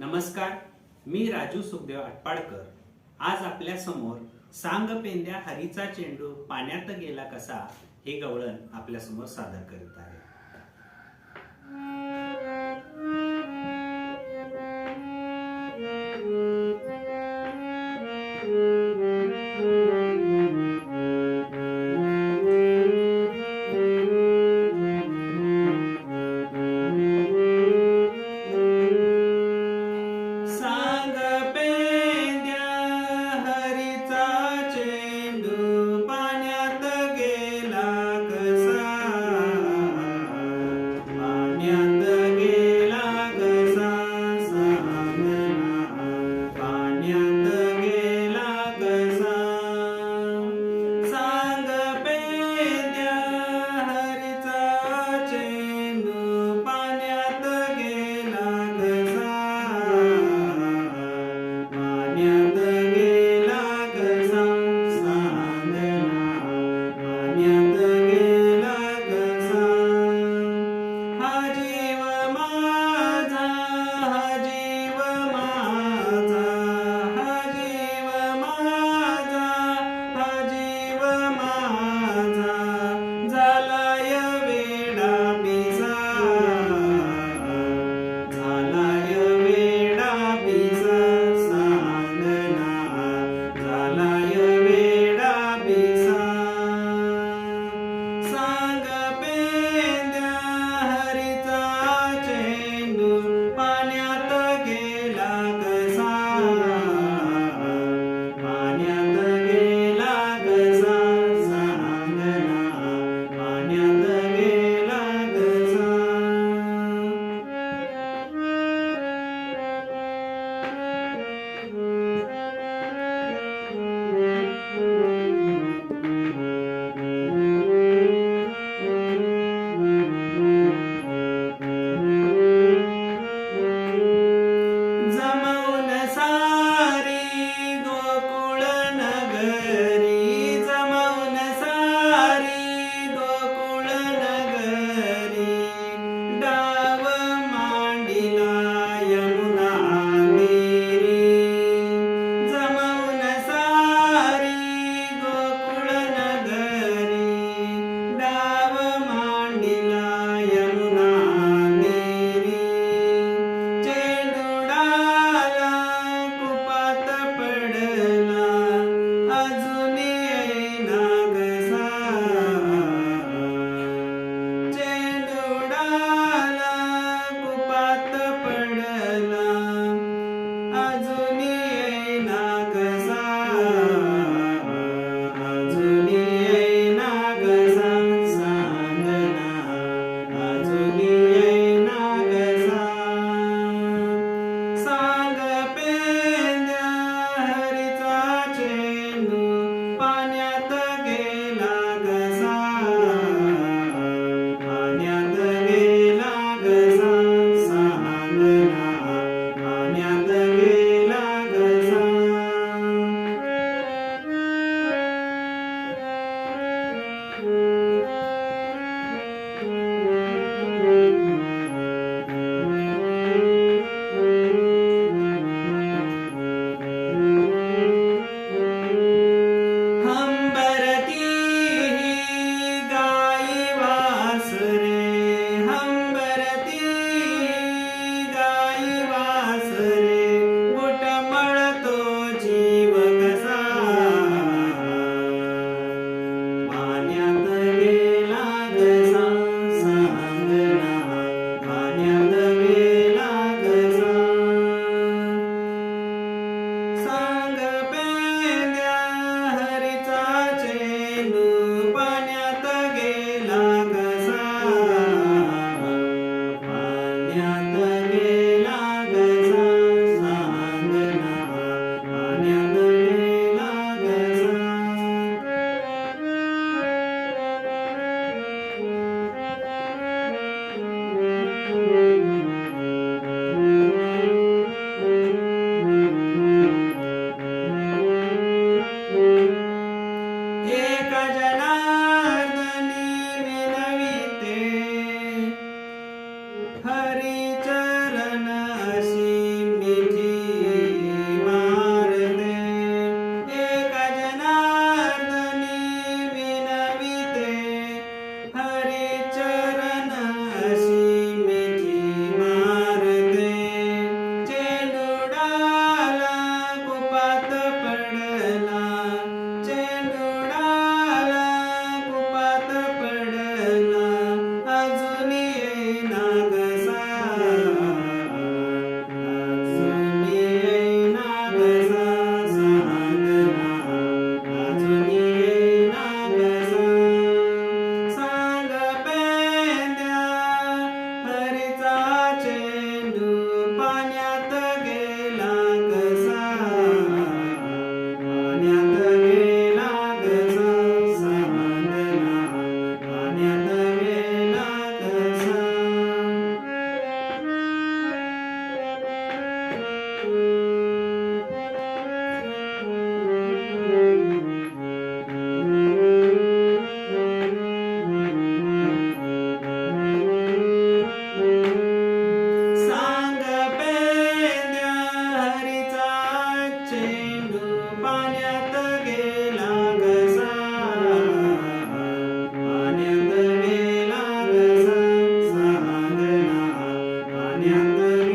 नमस्कार मी राजू सुखदेव आटपाडकर. आज आपल्यासमोर सांग पेंद्या हरीचा चेंडू पाण्यात गेला कसा हे गवळण आपल्यासमोर सादर करीत आहे. Amen.